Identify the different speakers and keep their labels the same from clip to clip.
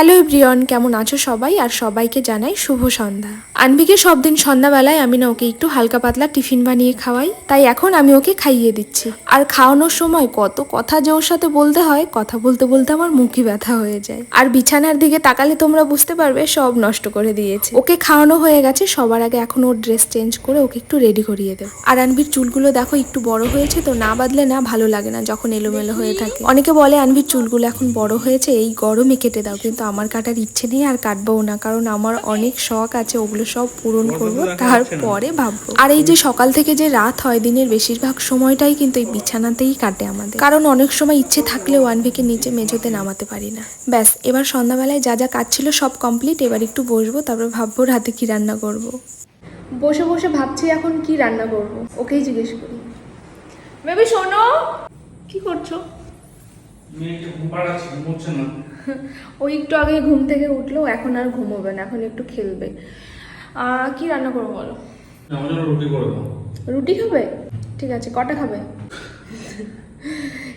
Speaker 1: Hello Brian কেমন আছো সবাই? আর সবাইকে জানাই শুভ সন্ধ্যা। আনবিকে সব দিন সন্ধ্যাবেলায় আমি না ওকে একটু হালকা পাতলা টিফিন বানিয়ে খাওয়াই, তাই এখন আমি ওকে খাইয়ে দিচ্ছি। আর খাওয়ানোর সময় কত কথা যে ওর সাথে বলতে হয়, কথা বলতে বলতে আমার মুখই ব্যথা হয়ে যায়। আর বিছানার দিকে তাকালে তোমরা বুঝতে পারবে সব নষ্ট করে দিয়েছে। ওকে খাওয়ানো হয়ে গেছে, সবার আগে এখন ওর ড্রেস চেঞ্জ করে ওকে একটু রেডি করিয়ে দেবো। আর আনবির চুলগুলো দেখো একটু বড় হয়েছে তো, না বাদলে না ভালো লাগে না যখন এলোমেলো হয়ে থাকে। অনেকে বলে, আনবির চুলগুলো এখন বড় হয়েছে, এই গরমে কেটে দাও। কিন্তু আমার কাটার ইচ্ছে নেই আর কাটবও না, কারণ আমার অনেক শখ আছে ওগুলো সব পূরণ করব তারপরে ভাববো। আর এই যে সকাল থেকে যে রাত হয় দিনের বেশিরভাগ সময়টাই কিন্তু এই বিছানাতেই কাটে আমাদের। কারণ অনেক সময় ইচ্ছে থাকলেও আনভিকে নিচে মেঝোতে নামাতে পারি না। ব্যাস এবার সন্ধ্যাবেলায় যা যা কাজ ছিল সব কমপ্লিট এবার একটু বসবো তারপর ভাববো রাতে কি রান্না করব। বসে বসে ভাবছি এখন কি রান্না করব ওকেই জিজ্ঞেস করি। বেবি শোনো। কি করছ?
Speaker 2: মেয়েকে ঘুম পাড়াচ্ছি ঘুমোচ্ছে না।
Speaker 1: ও একটু আগে ঘুম থেকে উঠল এখন আর ঘুমোবে না এখন একটু খেলবে। কি রান্না করব বলো?
Speaker 2: রুটি করে
Speaker 1: রুটি খাবে? ঠিক আছে কটা খাবে?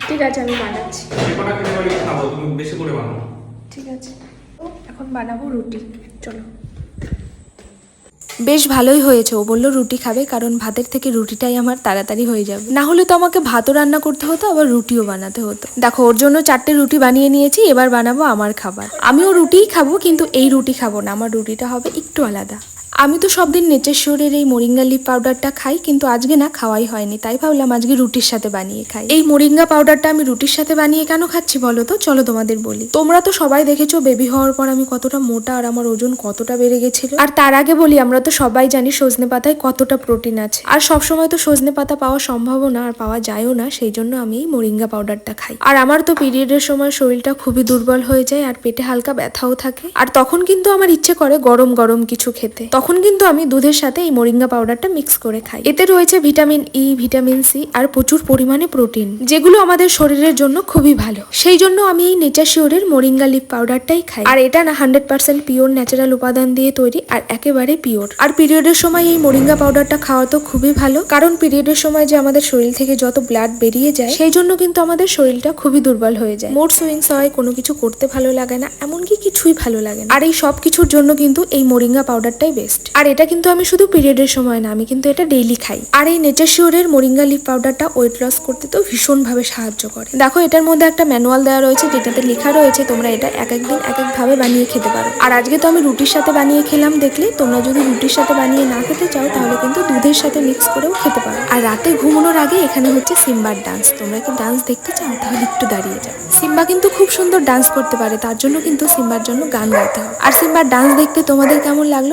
Speaker 1: ঠিক আছে আমি বানাচ্ছি।
Speaker 2: যে কটা খেতে পারি খাব? তুমি বেশি করে বানাও।
Speaker 1: ঠিক আছে। এখন বানাবো রুটি। চলো। বেশ ভালোই হয়েছে। ও বলল রুটি খাবে কারণ ভাতের থেকে রুটিটাই আমার তাড়াতাড়ি হয়ে যাবে। না হলে তো আমাকে ভাতও রান্না করতে হতো আবার রুটিও বানাতে হতো। দেখো ওর জন্য চারটে রুটি বানিয়ে নিয়েছি এবার বানাবো আমার খাবার। আমিও রুটিই খাব কিন্তু এই রুটি খাব না। আমার রুটিটা হবে একটু আলাদা। আমি তো সব দিন নেচেশ্বরের এই মোরিঙ্গা লিপ পাউডারটা খাই, কিন্তু আজকে না খাওয়াই হয়নি, তাই ভাবলাম আজকে রুটির সাথে বানিয়ে খাই। এই মোরিঙ্গা পাউডারটা আমি রুটির সাথে বানিয়ে কেন খাচ্ছি বলো তো? চলো তোমাদের বলি। তোমরা তো সবাই দেখেছ বেবি হওয়ার পর আমি কতটা মোটা আর আমার ওজন কতটা বেড়ে গেছিল। আর তার আগে বলি, আমরা তো সবাই জানি সজনে পাতায় কতটা প্রোটিন আছে। আর সবসময় তো সজনে পাতা পাওয়া সম্ভবও না, আর পাওয়া যায়ও না, সেই জন্য আমি এই মোরিঙ্গা পাউডারটা খাই। আর আমার তো পিরিয়ডের সময় শরীরটা খুবই দুর্বল হয়ে যায়, আর পেটে হালকা ব্যথাও থাকে। আর তখন কিন্তু আমার ইচ্ছে করে গরম গরম কিছু খেতে। তখন কিন্তু আমি দুধের সাথে এই মোরিঙ্গা পাউডারটা মিক্স করে খাই। এতে রয়েছে ভিটামিন ই ভিটামিন সি আর প্রচুর পরিমাণে প্রোটিন যেগুলো আমাদের শরীরের জন্য খুবই ভালো। সেই জন্য আমি এই নেচার শিওরের মোরিঙ্গা লিপ পাউডারটাই খাই। আর এটা না হান্ড্রেড পার্সেন্ট পিওর ন্যাচারাল উপাদান দিয়ে তৈরি আর একেবারে পিওর আর পিরিয়ডের সময় এই মোরিঙ্গা পাউডারটা খাওয়া তো খুবই ভালো, কারণ পিরিয়ডের সময় যে আমাদের শরীর থেকে যত ব্লাড বেরিয়ে যায়, সেই জন্য কিন্তু আমাদের শরীরটা খুবই দুর্বল হয়ে যায়। মোট সুইংস হয়, কোনো কিছু করতে ভালো লাগে না, এমনকি কিছুই ভালো লাগে না। আর এই সব কিছুর জন্য কিন্তু এই মোরিঙ্গা পাউডারটাই বেস্ট আর এটা কিন্তু আমি শুধু পিরিয়ডের সময় না, আমি কিন্তু এটা ডেইলি খাই। আর এই নেচার শিওরের মোরিঙ্গা লিপ পাউডারটা ওয়েট লস করতে তো ভীষণভাবে সাহায্য করে। দেখো, এটার মধ্যে একটা ম্যানুয়াল দেওয়া রয়েছে, যেটাতে লেখা রয়েছে, তোমরা এটা এক এক দিন এক এক ভাবে বানিয়ে খেতে পারো। আর আজকে তো আমি রুটির সাথে বানিয়ে খেলাম, দেখলে? তোমরা যদি রুটির সাথে বানিয়ে না খেতে চাও, তাহলে কিন্তু দুধের সাথে মিক্স করেও খেতে পারো। আর রাতে ঘুমানোর আগে এখানে হচ্ছে সিম্বার ডান্স তোমরা কি ডান্স দেখতে চাও? তাহলে একটু দাঁড়িয়ে যাও। সিম্বা কিন্তু খুব সুন্দর ডান্স করতে পারে, তার জন্য কিন্তু সিম্বার জন্য গান গাইতে হয় আর সিম্বার ডান্স দেখতে তোমাদের কেমন লাগল?